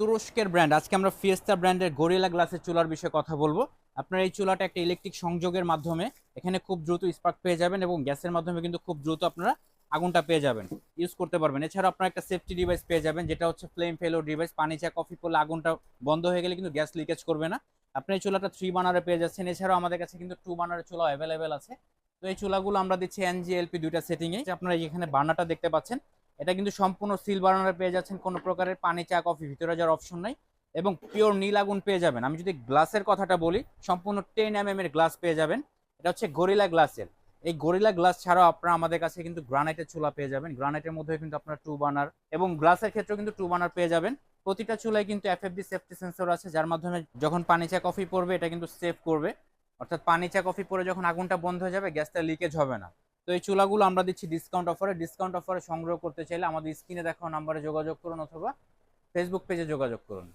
তুরস্কের ব্র্যান্ড আজকে আমরা ফিয়েস্তা ব্র্যান্ডের গরিলা গ্লাসের চুলার বিষয়ে কথা বলব। আপনার এই চুলাটা একটা ইলেকট্রিক সংযোগের মাধ্যমে এখানে খুব দ্রুত স্পার্ক পেয়ে যাবেন এবং গ্যাসের মাধ্যমে কিন্তু খুব দ্রুত আপনারা আগুনটা পেয়ে যাবেন। ইউজ করতে পারবেন। এছাড়া আপনার একটা সেফটি ডিভাইস পেয়ে যাবেন, যেটা হচ্ছে ফ্লেম ফেলো ডিভাইস পানি চা কফি পড়লে আগুনটা বন্ধ হয়ে গেলে কিন্তু গ্যাস লিকেজ করবে না। আপনি এই চুলাটা থ্রি বানারে পেয়ে যাচ্ছেন। এছাড়াও আমাদের কাছে কিন্তু টু বানারের চুলা অ্যাভেলেবেল আছে। তো এই চুলাগুলো আমরা দিচ্ছি এনজি এলপি দুইটা সেটিংয়ে আপনারা এখানে বার্নারটা দেখতে পাচ্ছেন। এটা কিন্তু সম্পূর্ণ সিল বার্নারে পেয়ে যাচ্ছেন কোনো প্রকারের পানি, চা, কফি, ভিতরে যাওয়ার অপশন নাই। এবং পিওর নীল আগুন পেয়ে যাবেন। আমি যদি গ্লাসের কথাটা বলি, সম্পূর্ণ টেন এম এর গ্লাস পেয়ে যাবেন। এটা হচ্ছে গরিলা গ্লাসের এই গরিলা গ্লাস ছাড়াও আপনারা আমাদের কাছে কিন্তু গ্রানাইটের চুলা পেয়ে যাবেন। গ্রানাইটের মধ্যে কিন্তু আপনারা টু বার্নার এবং গ্লাসের ক্ষেত্রেও কিন্তু টু বার্নার পেয়ে যাবেন। প্রতিটা চুলায় কিন্তু এফএফডি সেফটি সেন্সর আছে, যার মাধ্যমে যখন পানি, চা, কফি পড়বে, এটা কিন্তু সেভ করবে। অর্থাৎ পানি, চা, কফি পরে যখন আগুনটা বন্ধ হয়ে যাবে, গ্যাসটা লিকেজ হবে না। তো এই চুলাগুলো আমরা দিচ্ছি ডিসকাউন্ট অফারে ডিসকাউন্ট অফারে সংগ্রহ করতে চাইলে আমাদের স্ক্রিনে দেখানো নাম্বারে যোগাযোগ করুন অথবা ফেসবুক পেজে যোগাযোগ করুন।